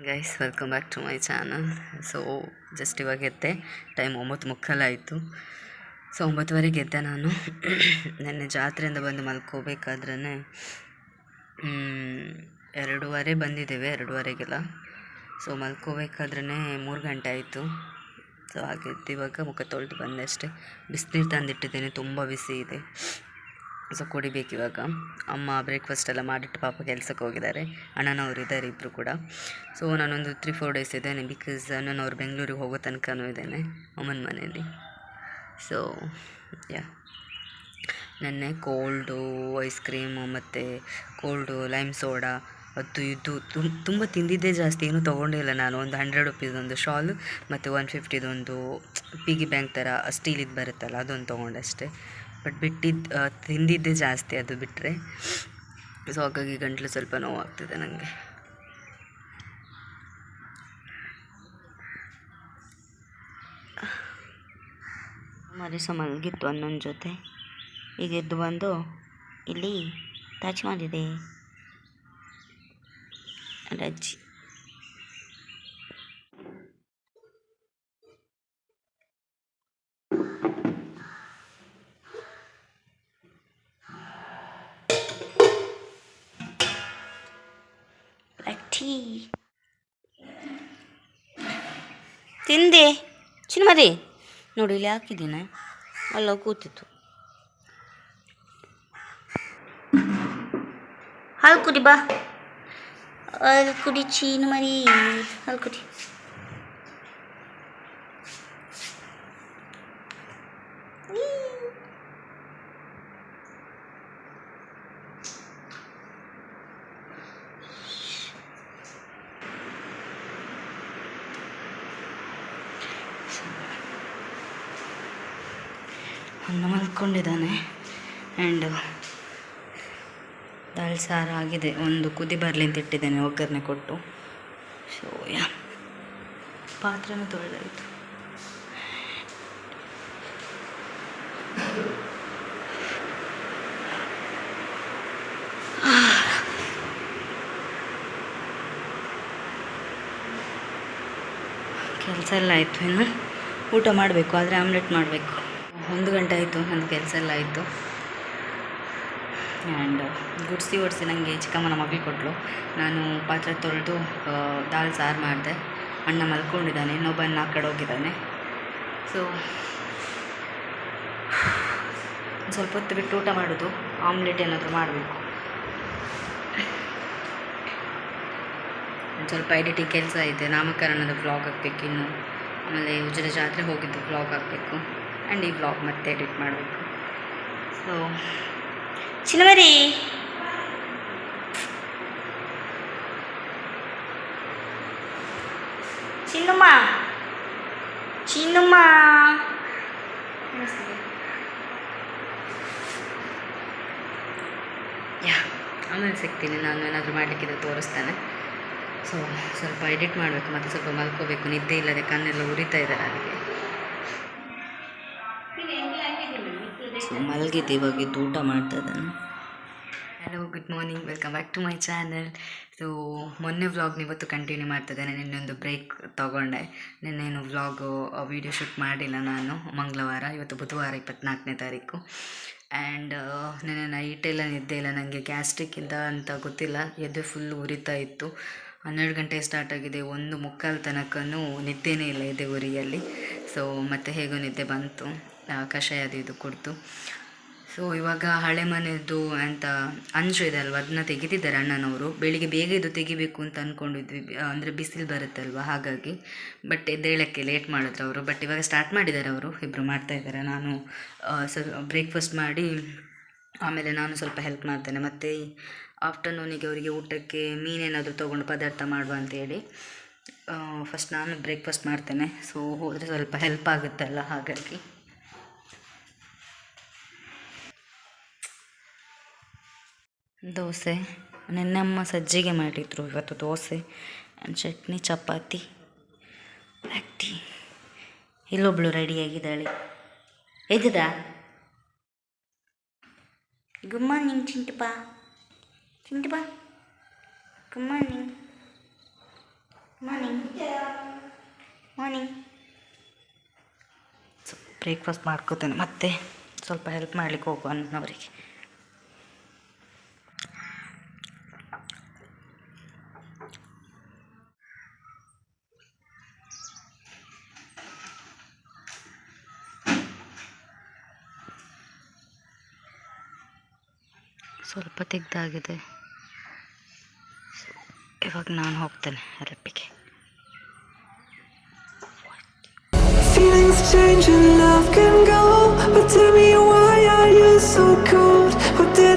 Guys welcome back to my channel so just ಇವಾಗ ಎದ್ದೆ time ಒಂಬತ್ತು ಮುಕ್ಕಾಲಾಯಿತು ಸೊ ಒಂಬತ್ತುವರೆಗೆ ಎದ್ದೆ ನಾನು. ನೆನ್ನೆ ಜಾತ್ರೆಯಿಂದ ಬಂದು ಮಲ್ಕೋಬೇಕಾದ್ರೇ ಎರಡೂವರೆ ಬಂದಿದ್ದೇವೆ, ಎರಡೂವರೆಗೆಲ್ಲ. ಸೊ ಮಲ್ಕೋಬೇಕಾದ್ರೇ ಮೂರು ಗಂಟೆ ಆಯಿತು. ಸೊ ಹಾಗೆ ಇವಾಗ ಮುಖ ತೊಳೆದು ಬಂದೆ ಅಷ್ಟೇ. ಬಿಸಿನೀರು ತಂದಿಟ್ಟಿದ್ದೇನೆ, ತುಂಬ ಬಿಸಿ ಇದೆ. ಸೊ ಕುಡಿಬೇಕು ಇವಾಗ. ಅಮ್ಮ ಬ್ರೇಕ್ಫಾಸ್ಟ್ ಎಲ್ಲ ಮಾಡಿಟ್ಟು ಪಾಪ ಕೆಲಸಕ್ಕೆ ಹೋಗಿದ್ದಾರೆ. ಅಣ್ಣನವ್ರು ಇದ್ದಾರೆ ಇಬ್ಬರು ಕೂಡ. ಸೊ ನಾನೊಂದು ತ್ರೀ ಫೋರ್ ಡೇಸ್ ಇದ್ದೇನೆ ಬಿಕಾಸ್ ಅಣ್ಣನವ್ರು ಬೆಂಗಳೂರಿಗೆ ಹೋಗೋ ತನಕನೂ ಇದ್ದೇನೆ ಅಮ್ಮನ ಮನೆಯಲ್ಲಿ. ಸೊ ಯಾ ನೆನ್ನೆ ಕೋಲ್ಡು ಐಸ್ ಕ್ರೀಮು ಮತ್ತು ಕೋಲ್ಡು ಲೈಮ್ ಸೋಡಾ ಅದು ಇದು ತುಂಬ ತಿಂದಿದ್ದೇ ಜಾಸ್ತಿ. ಏನೂ ತೊಗೊಂಡಿಲ್ಲ ನಾನು. ಒಂದು ಹಂಡ್ರೆಡ್ ರುಪೀಸ್ ಒಂದು ಶಾಲು ಮತ್ತು ಒನ್ ಫಿಫ್ಟಿದೊಂದು ಪಿಗಿ ಬ್ಯಾಂಕ್ ಥರ ಸ್ಟೀಲಿದ್ದು ಬರುತ್ತಲ್ಲ ಅದೊಂದು ತೊಗೊಂಡೆ ಬಟ್ ಬಿಟ್ಟಿದ್ದು ತಿಂದಿದ್ದೇ ಜಾಸ್ತಿ ಅದು ಬಿಟ್ಟರೆ ಸೊ ಹಾಗಾಗಿ ಗಂಟಲು ಸ್ವಲ್ಪ ನೋವಾಗ್ತಿದೆ ನನಗೆ ಮರಿಸ ಮಲಗಿತ್ತು ಅನ್ನೊಂದು ಜೊತೆ. ಈಗ ಎದ್ದು ಬಂದು, ಇಲ್ಲಿ ತಾಜ್ ಮಾಡಿದೆ ರಜ್ಜಿ ಟೀ ತಿಂದೆ. ಚಿನ್ಮರಿ ನೋಡಿ, ಇಲ್ಲಿ ಹಾಕಿದ್ದೀನಿ. ಅಲ್ಲ, ಕೂತಿತ್ತು. ಹಾಲು ಕುಡಿ ಬಾ. ಹಾಲು ಕುಡಿ ಚೀನು ಮರಿ ಹಾಲು ಕುಡಿ. ಅನ್ನ ಮಲ್ಕೊಂಡಿದ್ದಾನೆ. ಆ್ಯಂಡ್ ದಾಲ್ ಸಾರು ಆಗಿದೆ. ಒಂದು ಕುದಿ ಬರಲಿ ಅಂತ ಇಟ್ಟಿದ್ದೇನೆ, ಒಗ್ಗರಣೆ ಕೊಟ್ಟು. ಸೊ ಯಾ ಪಾತ್ರೆನೂ ತೊಳೆದಾಯಿತು. ಕೆಲಸ ಎಲ್ಲ ಆಯಿತು ಇನ್ನು. ಊಟ ಮಾಡಬೇಕು, ಆದರೆ ಆಮ್ಲೆಟ್ ಮಾಡಬೇಕು. ಒಂದು ಗಂಟೆ ಆಯಿತು ನನ್ನ ಕೆಲಸ ಎಲ್ಲ ಆಯಿತು. ಆ್ಯಂಡ್ ಗುಡಿಸಿ ಒಡಿಸಿ ನನಗೆ ಚಿಕ್ಕಮ್ಮನ ಮಗಳು ಕೊಟ್ಟಳು ನಾನು ಪಾತ್ರೆ ತೊಳೆದು ದಾಲ್ ಸಾರು ಮಾಡಿದೆ. ಅಣ್ಣ ಮಲ್ಕೊಂಡಿದ್ದಾನೆ ಇನ್ನೊಬ್ಬನ ಆ ಕಡೆ ಹೋಗಿದ್ದಾನೆ. ಸೊ ಸ್ವಲ್ಪ ಹೊತ್ತು ಬಿಟ್ಟು ಊಟ ಮಾಡೋದು, ಆಮ್ಲೆಟ್ ಏನಾದರೂ ಮಾಡಬೇಕು. ಸ್ವಲ್ಪ ಎಡಿಟಿಂಗ್ ಕೆಲಸ ಇದೆ, ನಾಮಕರಣದ ಬ್ಲಾಗ್ ಹಾಕಬೇಕು ಇನ್ನು. ಆಮೇಲೆ ಉಜಿರೆ ಜಾತ್ರೆ ಹೋಗಿದ್ದು ಬ್ಲಾಗ್ ಹಾಕಬೇಕು. ಆ್ಯಂಡ್ ಈ ಬ್ಲಾಗ್ ಮತ್ತೆ ಎಡಿಟ್ ಮಾಡಬೇಕು. ಸೊ ಚಿನ್ನಮರಿ ಚಿನ್ನಮ್ಮ. ಚಿನ್ನಮ್ಮ. ಯಾ ಆಮೇಲೆ ಸಿಗ್ತೀನಿ ನಾನು ಏನಾದರೂ ಮಾಡಲಿಕ್ಕಿದ್ರೆ ತೋರಿಸ್ತಾನೆ. ಸೊ ಸ್ವಲ್ಪ ಎಡಿಟ್ ಮಾಡಬೇಕು ಮತ್ತು ಸ್ವಲ್ಪ ಮಲ್ಕೋಬೇಕು ನಿದ್ದೆ ಇಲ್ಲದೆ ಕಣ್ಣೆಲ್ಲ ಉರಿತಾ ಇದೆ ನನಗೆ ಸೊ ಮಲಗಿದ್ದೆ ಇವಾಗ ಎದ್ದು ಊಟ ಮಾಡ್ತಾ ಇದ್ದಾನೆ hello good morning welcome back to my channel so ಮೊನ್ನೆ ವ್ಲಾಗ್ನ ಇವತ್ತು ಕಂಟಿನ್ಯೂ ಮಾಡ್ತಿದ್ದೇನೆ. ನಾನು ನಿನ್ನೊಂದು ಬ್ರೇಕ್ ತೊಗೊಂಡೆ. ನಿನ್ನೇನು ವ್ಲಾಗು ವೀಡಿಯೋ ಶೂಟ್ ಮಾಡಿಲ್ಲ ನಾನು ಮಂಗಳವಾರ, ಇವತ್ತು ಬುಧವಾರ ಇಪ್ಪತ್ನಾಲ್ಕನೇ ತಾರೀಕು. ಆ್ಯಂಡ್ ನೆನ್ನೆ ನೈಟೆಲ್ಲ ನಿದ್ದೆ ಇಲ್ಲ. ನನಗೆ ಗ್ಯಾಸ್ಟ್ರಿಕ್ ಇದ್ದ ಅಂತ ಗೊತ್ತಿಲ್ಲ. ಎದೆ ಫುಲ್ ಉರಿತಾ ಇತ್ತು. ಹನ್ನೆರಡು ಗಂಟೆ ಸ್ಟಾರ್ಟ್ ಆಗಿದೆ. ಒಂದು ಮುಕ್ಕಾಲು ತನಕನೂ ನಿದ್ದೆನೇ ಇಲ್ಲ ಎದೆ ಉರಿಯಲ್ಲಿ. ಸೊ ಮತ್ತೆ ಹೇಗೋ ನಿದ್ದೆ ಬಂತು. ಕಷಾಯ ಅದು ಇದು ಕೊಡ್ತು. ಸೊ ಇವಾಗ ಹಳೆ ಮನೆಯದು ಅಂತ ಅಂಚು ಇದೆ ಅಲ್ವಾ? ಅದನ್ನ ತೆಗಿತಿದ್ದಾರೆ ಅಣ್ಣನವರು. ಬೆಳಿಗ್ಗೆ ಬೇಗ ಇದು ತೆಗಿಬೇಕು ಅಂತ ಅಂದ್ಕೊಂಡಿದ್ವಿ ಅಂದರೆ ಬಿಸಿಲು ಬರುತ್ತಲ್ವ? ಹಾಗಾಗಿ. ಬಟ್ ಎದ್ದೇಳಕ್ಕೆ ಲೇಟ್ ಮಾಡಿದ್ರು ಅವರು. ಬಟ್ ಇವಾಗ ಸ್ಟಾರ್ಟ್ ಮಾಡಿದ್ದಾರೆ ಅವರು. ಇಬ್ಬರು ಮಾಡ್ತಾ ಇದ್ದಾರೆ. ನಾನು ಸ್ವಲ್ಪ ಬ್ರೇಕ್ಫಾಸ್ಟ್ ಮಾಡಿ, ಆಮೇಲೆ ನಾನು ಸ್ವಲ್ಪ ಹೆಲ್ಪ್ ಮಾಡ್ತೇನೆ. ಮತ್ತು ಆಫ್ಟರ್ನೂನಿಗೆ ಅವರಿಗೆ ಊಟಕ್ಕೆ ಮೀನೇನಾದರೂ ತೊಗೊಂಡು ಪದಾರ್ಥ ಮಾಡುವ ಅಂತೇಳಿ ಫಸ್ಟ್ ನಾನು ಬ್ರೇಕ್ಫಾಸ್ಟ್ ಮಾಡ್ತೇನೆ. ಸೊ ಹೋದರೆ ಸ್ವಲ್ಪ ಹೆಲ್ಪ್ ಆಗುತ್ತಲ್ಲ? ಹಾಗಾಗಿ. ದೋಸೆ. ನಿನ್ನೆ ಅಮ್ಮ ಸಜ್ಜಿಗೆ ಮಾಡಿದರು, ಇವತ್ತು dosa. And chutney, chapati black tea ಇಲ್ಲೊಬ್ಳು ರೆಡಿಯಾಗಿದ್ದಾಳೆ ಎದ್ದದಾ? Good morning Chintappa Chintappa good morning morning morning so breakfast ಮಾಡ್ಕೋತೇನೆ, ಮತ್ತೆ ಸ್ವಲ್ಪ ಹೆಲ್ಪ್ ಮಾಡ್ಲಿಕ್ಕೆ ಹೋಗುವ ಅನ್ನೋರಿಗೆ. ಸ್ವಲ್ಪ ತೆಗ್ದಾಗಿದೆ ಇವಾಗ ನಾನು ಹೋಗ್ತೇನೆ ಹೆಲ್ಪಿಗೆ Feelings change and love can go But tell me why are you so cold? What did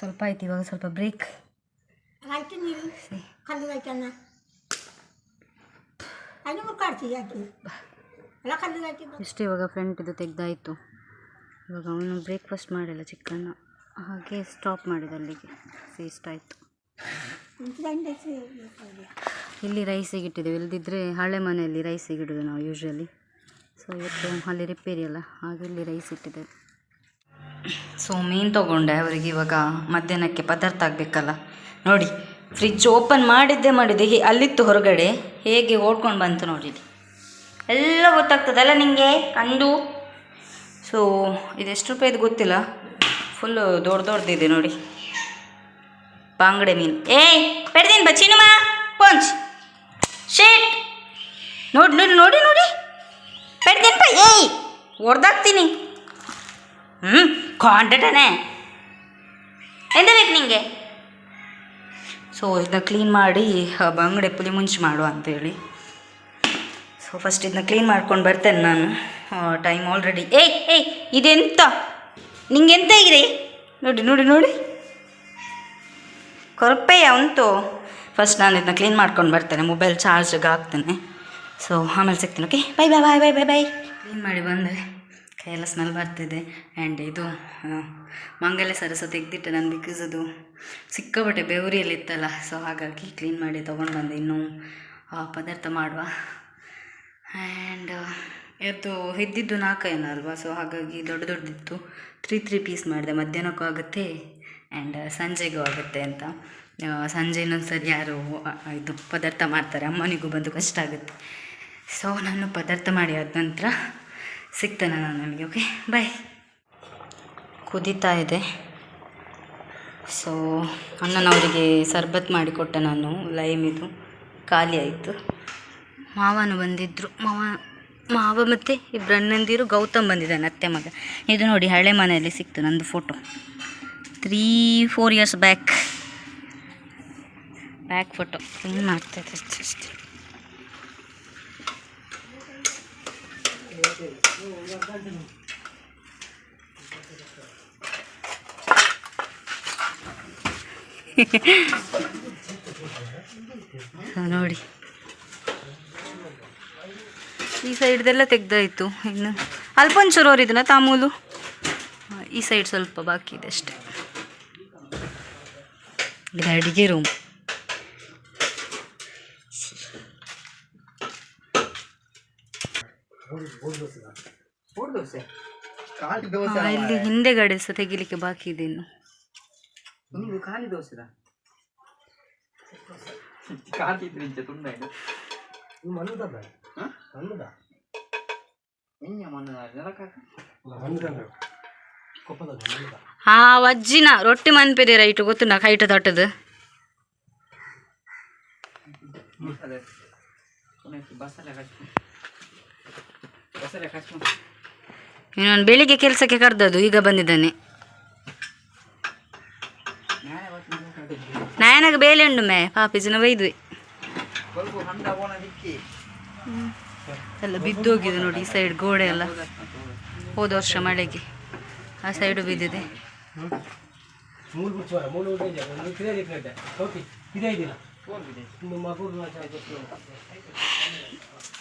ಸ್ವಲ್ಪ ಆಯ್ತು ಇವಾಗ ಸ್ವಲ್ಪ ಬ್ರೇಕ್ ಆಯ್ತು ಕಲ್ಲು ಆಯ್ತಣ್ಣ ಅಲ್ಲಿ ಮುಕ್ಕಾಡ್ತೀವಿ ಯಾಕೆ ಎಲ್ಲ ಕಲ್ಲು ಇಷ್ಟು ಇವಾಗ ಫ್ರೆಂಟ್ ಇದು ತೆಗ್ದಾಯಿತು. ಇವಾಗ ಅವನು ಬ್ರೇಕ್ಫಾಸ್ಟ್ ಮಾಡಿಲ್ಲ ಚಿಕ್ಕಣ್ಣ. ಹಾಗೆ ಸ್ಟಾಪ್ ಮಾಡಿದ ಅಲ್ಲಿಗೆ. ಸಿ ಇಷ್ಟ ಆಯಿತು ಇಲ್ಲಿ ರೈಸಿಗೆ ಇಟ್ಟಿದ್ದೇವೆ. ಇಲ್ಲದಿದ್ದರೆ ಹಳೆ ಮನೆಯಲ್ಲಿ ರೈಸಿಗೆ ಇಡೋದು ನಾವು ಯೂಶ್ವಲಿ ಸೊ ಇವತ್ತು ಅಲ್ಲಿ ರಿಪೇರಿ ಅಲ್ಲ ಹಾಗೆ ಇಲ್ಲಿ ರೈಸ್ ಇಟ್ಟಿದ್ದೇವೆ. ಸೊ ಮೀನು ತೊಗೊಂಡೆ ಅವ್ರಿಗೆ ಇವಾಗ ಮಧ್ಯಾಹ್ನಕ್ಕೆ ಪದಾರ್ಥ ಆಗಬೇಕಲ್ಲ. ನೋಡಿ ಫ್ರಿಜ್ ಓಪನ್ ಮಾಡಿದ್ದೆ ಮಾಡಿದ್ದೆ, ಹೀ, ಅಲ್ಲಿತ್ತು ಹೊರಗಡೆ. ಹೇಗೆ ಓಡ್ಕೊಂಡು ಬಂತು ನೋಡಿ ಎಲ್ಲ ಗೊತ್ತಾಗ್ತದಲ್ಲ ನಿಮಗೆ ಕಂಡು? ಸೊ ಇದೆಷ್ಟು ರೂಪಾಯಿದು ಗೊತ್ತಿಲ್ಲ. ಫುಲ್ಲು ದೊಡ್ಡ ದೊಡ್ಡದಿದೆ ನೋಡಿ. ಬಾಂಗಡೆ ಮೀನು. ಏಯ್ ಪೆಡ್ದೀನಿ ಬಚ್ಚಿನುಮ ಪಂಚ್. ಶೇಟ್ ನೋಡಿ ನೋಡಿ ನೋಡಿ ನೋಡಿ. ಪೆಡ್ದೀನಪ್ಪ ಏಯ್ ಹೊಡ್ದಾಕ್ತೀನಿ ಹ್ಞೂ ಕಾಂಟೆಟನೆ ಎಂತ ಬೇಕು ನಿಮಗೆ ಸೊ ಇದನ್ನ ಕ್ಲೀನ್ ಮಾಡಿ ಬಂಗಡೆ ಪುಲಿ ಮುಂಚೆ ಮಾಡು ಅಂತೇಳಿ. ಸೊ ಫಸ್ಟ್ ಇದನ್ನ ಕ್ಲೀನ್ ಮಾಡ್ಕೊಂಡು ಬರ್ತೇನೆ ನಾನು. ಟೈಮ್ ಆಲ್ರೆಡಿ ಏಯ್ ಏಯ್, ಇದೆಂತ? ನಿಂಗೆ ಎಂತ ಇದೆ? ನೋಡಿ ನೋಡಿ ನೋಡಿ. ಕೊರಪೆಯ ಉಂಟು. ಫಸ್ಟ್ ನಾನು ಇದನ್ನ ಕ್ಲೀನ್ ಮಾಡ್ಕೊಂಡು ಬರ್ತೇನೆ. ಮೊಬೈಲ್ ಚಾರ್ಜ್ಗೆ ಹಾಕ್ತೇನೆ. ಸೊ ಆಮೇಲೆ ಸಿಗ್ತೀನಿ okay bye bye bye bye bye bye clean ಮಾಡಿ ಬಂದೆ. ಕೈಯೆಲ್ಲ ಸ್ಮೆಲ್ ಬರ್ತಿದೆ. ಆ್ಯಂಡ್ ಇದು ಮಂಗಲ್ಯ ಮಂಗಲ ಸರಸ ತೆಗೆದಿಟ್ಟೆ ನಾನು ಬಿಕಾಸ್ ಅದು ಸಿಕ್ಕಾಪಟ್ಟೆ ಬೆವರಿಯಲ್ಲಿ ಇತ್ತಲ್ಲ ಸೊ ಹಾಗಾಗಿ ಕ್ಲೀನ್ ಮಾಡಿ ತೊಗೊಂಡು ಬಂದೆ. ಇನ್ನೂ ಪದಾರ್ಥ ಮಾಡುವ. ಆ್ಯಂಡ್ ಇವತ್ತು ಇದ್ದಿದ್ದು ನಾಲ್ಕೈನ ಅಲ್ವಾ? ಸೊ ಹಾಗಾಗಿ ದೊಡ್ಡ ದೊಡ್ಡದಿತ್ತು. ತ್ರೀ ತ್ರೀ ಪೀಸ್ ಮಾಡಿದೆ. ಮಧ್ಯಾಹ್ನಕ್ಕೂ ಆಗುತ್ತೆ ಆ್ಯಂಡ್ ಸಂಜೆಗೂ ಆಗುತ್ತೆ ಅಂತ. ಸಂಜೆ ಇನ್ನೊಂದು ಸರಿ ಯಾರು ಇದು ಪದಾರ್ಥ ಮಾಡ್ತಾರೆ. ಅಮ್ಮನಿಗೂ ಬಂದು ಕಷ್ಟ ಆಗುತ್ತೆ. ಸೊ ನಾನು ಪದಾರ್ಥ ಮಾಡಿ ಆದ ನಂತರ ಸಿಗ್ತೇನೆ ನಾನು ನಿಮಗೆ ಓಕೆ ಬಾಯ್ ಕುದೀತಾ ಇದೆ. ಸೊ ಅಣ್ಣನವರಿಗೆ ಸರ್ಬತ್ ಮಾಡಿಕೊಟ್ಟೆ ನಾನು, ಲೈಮ್ ಇದು. ಖಾಲಿ ಆಯಿತು. ಮಾವನು ಬಂದಿದ್ದರು ಮಾವ ಮಾವ ಮತ್ತು ಇಬ್ಬರು ಅಣ್ಣಂದಿರು, ಗೌತಮ್ ಬಂದಿದ್ದಾನೆ, ಅತ್ತೆ ಮಗ. ಇದು ನೋಡಿ, ಹಳೆ ಮನೆಯಲ್ಲಿ ಸಿಕ್ತು ನಂದು photo three four years back back photo ಏನು ಮಾಡ್ತಾಯಿದ್ದೆ ಅಷ್ಟೇ. ನೋಡಿ. ಈ ಸೈಡ್ದೆಲ್ಲ ತೆಗ್ದಾಯ್ತು. ಇನ್ನು ಅಲ್ಪೊಂಚೂರು ಇದನ್ನ ತಾಮೂಲು? ಈ ಸೈಡ್ ಸ್ವಲ್ಪ ಬಾಕಿ ಇದೆ ಅಷ್ಟೆ. ಇದು ಅಡಿಗೆ ರೂಮ್ ದೋಸೆ ಇಲ್ಲಿ ಹಿಂದೆಗಡೆ ಸಹ ತೆಗಿಲಿಕ್ಕೆ ಬಾಕಿ ಇದೆ ಇನ್ನು. ಒಂದು ಖಾಲಿ ದೋಸೆದ ಖಾಲಿ ಅಜ್ಜಿನ ಇಂಚ ತುಂಡ ಇದು. ಹ? ಆ ವಜ್ಜಿನ ರೊಟ್ಟಿ ಮನ್ಪಿದೆ ರೈಟ್ ಗೊತ್ತುಂಡ ಕೈಟ ತಟ್ಟದು ಅದೇ. ಕಷ್ಟ ಬಸ್ಸಲ್ಲ ಕಷ್ಟ ಇನ್ನೊಂದು ಬೆಳಿಗ್ಗೆ ಕೆಲಸಕ್ಕೆ ಕರೆದದ್ದು, ಈಗ ಬಂದಿದ್ದಾನೆ. ನಾಯನಾಗ ಬೇಲೆ ಉಂಡು ಮೇ, ಪಾಪಿಜಿನ ಬೈದ್ವಿ ಎಲ್ಲ ಬಿದ್ದೋಗಿದೆ ನೋಡಿ ಈ ಸೈಡ್ ಗೋಡೆ ಎಲ್ಲ. ಹೋದ ವರ್ಷ ಮಳೆಗೆ ಆ ಸೈಡು ಬಿದ್ದಿದೆ.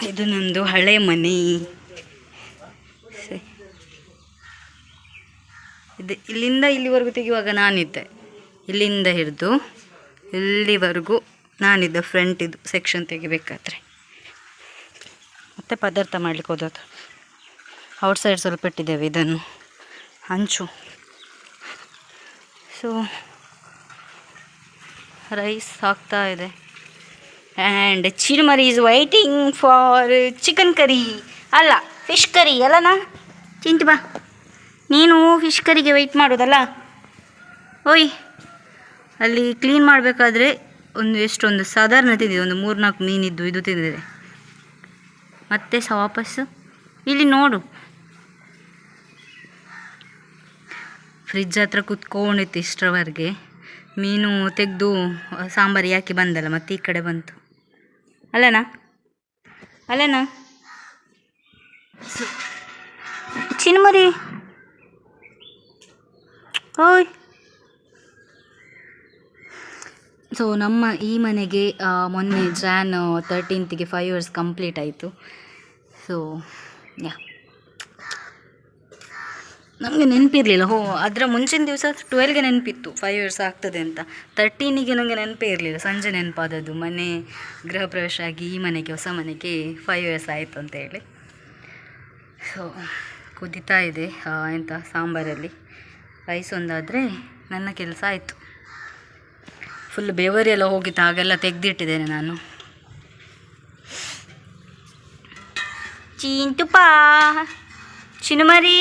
ಇದು ನಂದು ಹಳೆ ಮನೆ. ಸರಿ. ಇದು ಇಲ್ಲಿಂದ ಇಲ್ಲಿವರೆಗೂ ತೆಗೆಯುವಾಗ ನಾನಿದ್ದೆ. ಇಲ್ಲಿಂದ ಹಿಡಿದು ಇಲ್ಲಿವರೆಗೂ ನಾನಿದ್ದೆ. ಫ್ರಂಟ್ ಇದು ಸೆಕ್ಷನ್ ತೆಗಿಬೇಕಾದ್ರೆ. ಮತ್ತು ಪದಾರ್ಥ ಮಾಡಲಿಕ್ಕೆ ಹೋದದ್ದು. ಔಟ್ ಸೈಡ್ ಸ್ವಲ್ಪ ಇಟ್ಟಿದ್ದೇವೆ ಇದನ್ನು. ಹಂಚು ಸೊ ರೈಸ್ ಹಾಕ್ತಾ ಇದೆ. And Chirumari is waiting for chicken curry ಅಲ್ಲ ಫಿಶ್ ಕರಿ ಅಲ್ಲನಾ? ಚಿಂತು ಬಾ. ನೀನು ಫಿಶ್ ಕರಿಗೆ ವೆಯ್ಟ್ ಮಾಡೋದಲ್ಲ? ಓಯ್, ಅಲ್ಲಿ ಕ್ಲೀನ್ ಮಾಡಬೇಕಾದ್ರೆ ಒಂದು ಎಷ್ಟೊಂದು ಸಾಧಾರಣ ತಿಂದಿದೆ, ಒಂದು ಮೂರು ನಾಲ್ಕು ಮೀನಿದ್ದು ಇದು ತಿಂದಿದೆ. ಮತ್ತೆ ಸಹ ವಾಪಸ್ಸು? ಇಲ್ಲಿ ನೋಡು. ಫ್ರಿಜ್ ಹತ್ರ ಕುತ್ಕೊಂಡಿತ್ತು ಇಷ್ಟರವರೆಗೆ. ಮೀನು ತೆಗೆದು, ಸಾಂಬಾರು ಯಾಕೆ ಬಂದಲ್ಲ, ಮತ್ತೆ ಈ ಕಡೆ ಬಂತು. ಅಲ್ಲನಾ? ಅಲ್ಲನಾ? ಚಿನ್ಮರಿ ಓಯ್. ಸೊ ನಮ್ಮ ಈ ಮನೆಗೆ ಮೊನ್ನೆ ಜಾನ್ ತರ್ಟೀನ್ತ್ಗೆ ಫೈವ್ ಇಯರ್ಸ್ ಕಂಪ್ಲೀಟ್ ಆಯಿತು. ಸೊ ಯಾ ನಮಗೆ ನೆನಪಿರಲಿಲ್ಲ. ಹೋ, ಅದರ ಮುಂಚಿನ ದಿವಸ ಟ್ವೆಲ್ಗೆ ನೆನಪಿತ್ತು. ಫೈವ್ ಇಯರ್ಸ್ ಆಗ್ತದೆ ಅಂತ. ತರ್ಟೀನಿಗೆ ನನಗೆ ನೆನಪೇ ಇರಲಿಲ್ಲ. ಸಂಜೆ ನೆನಪಾದದ್ದು. ಮನೆ, ಗೃಹ ಪ್ರವೇಶ ಆಗಿ ಈ ಮನೆಗೆ, ಹೊಸ ಮನೆಗೆ ಫೈವ್ ಇಯರ್ಸ್ ಆಯಿತು ಅಂತ ಹೇಳಿ. ಸೊ ಕುದಿತಾ ಇದೆ ಎಂಥ ಸಾಂಬಾರಲ್ಲಿ. ರೈಸ್ ಒಂದಾದರೆ ನನ್ನ ಕೆಲಸ ಆಯಿತು. ಫುಲ್ ಬೇವರಿ ಎಲ್ಲ ಹೋಗಿತ್ತು, ಹಾಗೆಲ್ಲ ತೆಗೆದಿಟ್ಟಿದ್ದೇನೆ ನಾನು. ಚೀಂಟುಪಾ ಚಿನುಮರಿ.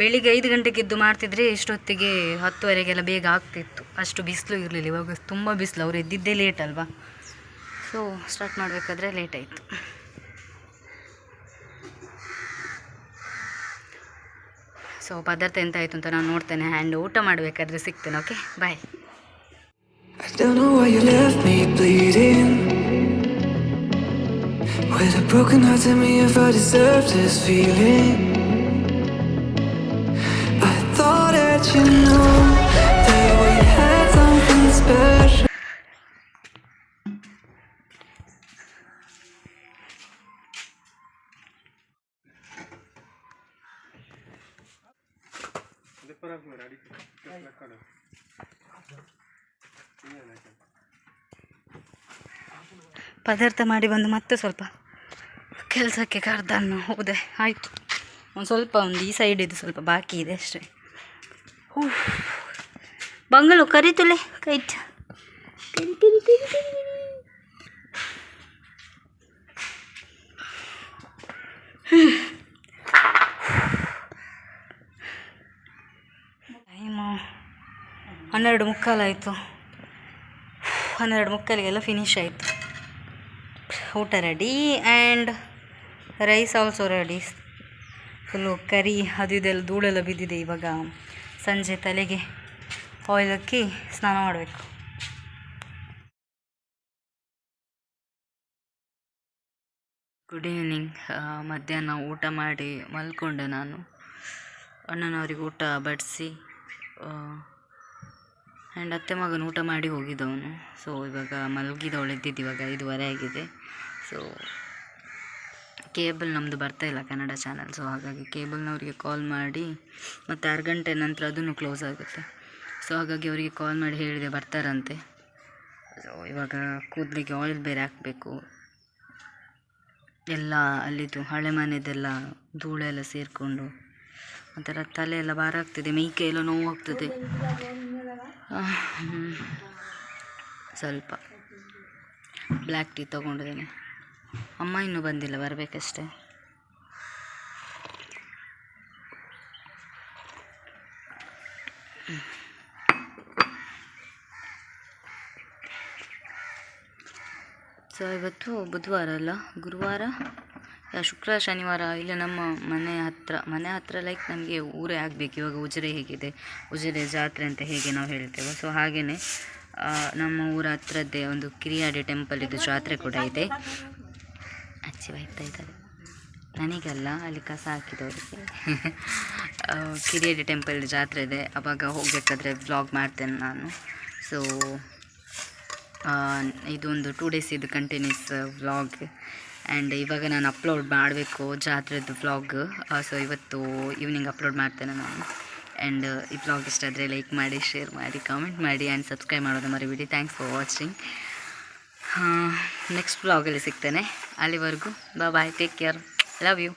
ಬೆಳಿಗ್ಗೆ ಐದು ಗಂಟೆಗೆ ಎದ್ದು ಮಾಡ್ತಿದ್ರೆ ಇಷ್ಟೊತ್ತಿಗೆ ಹತ್ತುವರೆಗೆಲ್ಲ ಬೇಗ ಆಗ್ತಿತ್ತು. ಅಷ್ಟು ಬಿಸಿಲು ಇರಲಿಲ್ಲ, ಇವಾಗ ತುಂಬ ಬಿಸಿಲು, ಅವ್ರು ಎದ್ದಿದ್ದೇ ಲೇಟ್ ಅಲ್ವಾ? ಸೊ ಸ್ಟಾರ್ಟ್ ಮಾಡಬೇಕಾದ್ರೆ ಲೇಟ್ ಆಯಿತು. ಸೊ ಪದಾರ್ಥ ಎಂತ ಆಯಿತು ಅಂತ ನಾನು ನೋಡ್ತೇನೆ ಹ್ಯಾಂಡ್ ಊಟ ಮಾಡಬೇಕಾದ್ರೆ ಸಿಗ್ತೇನೆ okay bye I don't know why you left me bleeding. With a broken heart, tell me if I deserve this feeling. I thought that you knew that we had something special. ಪದಾರ್ಥ ಮಾಡಿ ಬಂದು ಮತ್ತೆ ಸ್ವಲ್ಪ ಕೆಲಸಕ್ಕೆ ಕರ್ದನ್ನು. ಹೋದೆ, ಆಯಿತು. ಒಂದು ಸ್ವಲ್ಪ ಒಂದು ಈ ಸೈಡ್ ಇದು ಸ್ವಲ್ಪ ಬಾಕಿ ಇದೆ ಅಷ್ಟೇ. ಹೂ. ಬಂಗಲು ಕರೀತುಲೆ ಕೈಟ್ ಟೈಮು ಹನ್ನೆರಡು ಮುಕ್ಕಾಲಾಯಿತು ಹನ್ನೆರಡು ಮುಕ್ಕಾಲಿಗೆಲ್ಲ ಫಿನಿಶ್ ಆಯಿತು. ಊಟ ready and rice also ready full curry ಅದು ಇದೆಲ್ಲ ಧೂಳೆಲ್ಲ ಬಿದ್ದಿದೆ ಇವಾಗ. ಸಂಜೆ ತಲೆಗೆ ಆಯಿಲ್ ಹಾಕಿ ಸ್ನಾನ ಮಾಡಬೇಕು. ಗುಡ್ ಈವ್ನಿಂಗ್ ಮಧ್ಯಾಹ್ನ ಊಟ ಮಾಡಿ ಮಲ್ಕೊಂಡೆ ನಾನು. ಅಣ್ಣನವ್ರಿಗೆ ಊಟ ಬಡಿಸಿ ಆ್ಯಂಡ್ ಅತ್ತೆ ಮಗನ ಊಟ ಮಾಡಿ ಹೋಗಿದ್ದವನು. ಸೊ ಇವಾಗ ಮಲಗಿದವಳು ಎದ್ದಿದ್ದು ಇವಾಗ ಐದುವರೆ ಆಗಿದೆ. ಸೊ ಕೇಬಲ್ ನಮ್ಮದು ಬರ್ತಾ ಇಲ್ಲ ಕನ್ನಡ ಚಾನಲ್. ಸೊ ಹಾಗಾಗಿ ಕೇಬಲ್ನವರಿಗೆ ಕಾಲ್ ಮಾಡಿ ಮತ್ತು ಆರು ಗಂಟೆ ನಂತರ ಅದನ್ನು ಕ್ಲೋಸ್ ಆಗುತ್ತೆ. ಸೊ ಹಾಗಾಗಿ ಅವರಿಗೆ ಕಾಲ್ ಮಾಡಿ ಹೇಳಿದೆ ಬರ್ತಾರಂತೆ. ಸೊ ಇವಾಗ ಕೂದಲಿಗೆ ಆಯಿಲ್ ಬೇರೆ ಹಾಕಬೇಕು. ಎಲ್ಲ ಅಲ್ಲಿದ್ದು ಹಳೆ ಮನೆದೆಲ್ಲ ಧೂಳೆಲ್ಲ ಸೇರಿಕೊಂಡು ಒಂಥರ ತಲೆ ಎಲ್ಲ ಭಾರ ಆಗ್ತಿದೆ ಮೈಕೈ ಎಲ್ಲ ನೋವು ಆಗ್ತದೆ. ಆ, ಹ್ಮ್. ಸ್ವಲ್ಪ ಬ್ಲ್ಯಾಕ್ ಟೀ ತೊಗೊಂಡಿದ್ದೀನಿ. ಅಮ್ಮ ಇನ್ನೂ ಬಂದಿಲ್ಲ ಬರಬೇಕಷ್ಟೆ. ಸೊ ಇವತ್ತು ಬುಧವಾರ ಅಲ್ಲ? ಗುರುವಾರ? ಶುಕ್ರ, ಶನಿವಾರ, ಇಲ್ಲ ನಮ್ಮ ಮನೆ ಹತ್ತಿರ ಮನೆ ಹತ್ತಿರ ಲೈಕ್ ನಮಗೆ ಊರೇ ಆಗಬೇಕು. ಇವಾಗ ಉಜಿರೆ ಹೇಗಿದೆ, ಉಜಿರೆ ಜಾತ್ರೆ ಅಂತ ಹೇಗೆ ನಾವು ಹೇಳ್ತೇವೆ. ಸೊ ಹಾಗೆಯೇ ನಮ್ಮ ಊರ ಹತ್ರದ್ದೇ ಒಂದು ಕಿರಿಯಾಡಿ ಟೆಂಪಲ್ ಇದು ಜಾತ್ರೆ ಕೂಡ ಇದೆ. ಅಚ್ಚಿ ಬೈತಾ ಇದ್ದಾರೆ. ನನಗಲ್ಲ, ಅಲ್ಲಿ ಕಸ ಹಾಕಿದವರಿಗೆ. ಕಿರಿಯಾಡಿ ಟೆಂಪಲ್ ಜಾತ್ರೆ ಇದೆ. ಅವಾಗ ಹೋಗಬೇಕಾದ್ರೆ ವ್ಲಾಗ್ ಮಾಡ್ತೇನೆ ನಾನು. ಸೊ ಇದೊಂದು ಟೂ ಡೇಸ್ ಇದು ಕಂಟಿನ್ಯೂಸ್ ವ್ಲಾಗ್ ಆ್ಯಂಡ್ ಇವಾಗ ನಾನು ಅಪ್ಲೋಡ್ ಮಾಡಬೇಕು ಜಾತ್ರೆದು ವ್ಲಾಗ್ ಸೊ ಇವತ್ತು ಈವ್ನಿಂಗ್ ಅಪ್ಲೋಡ್ ಮಾಡ್ತೇನೆ ನಾನು. ಆ್ಯಂಡ್ ಈ ವ್ಲಾಗ್ ಇಷ್ಟ ಆದರೆ ಲೈಕ್ ಮಾಡಿ ಶೇರ್ ಮಾಡಿ ಕಾಮೆಂಟ್ ಮಾಡಿ ಆ್ಯಂಡ್ ಸಬ್ಸ್ಕ್ರೈಬ್ ಮಾಡೋದು ಮರಿಬಿಡಿ. ಥ್ಯಾಂಕ್ಸ್ ಫಾರ್ ವಾಚಿಂಗ್ ನೆಕ್ಸ್ಟ್ ವ್ಲಾಗಲ್ಲಿ ಸಿಗ್ತೇನೆ. ಅಲ್ಲಿವರೆಗೂ bye take care love you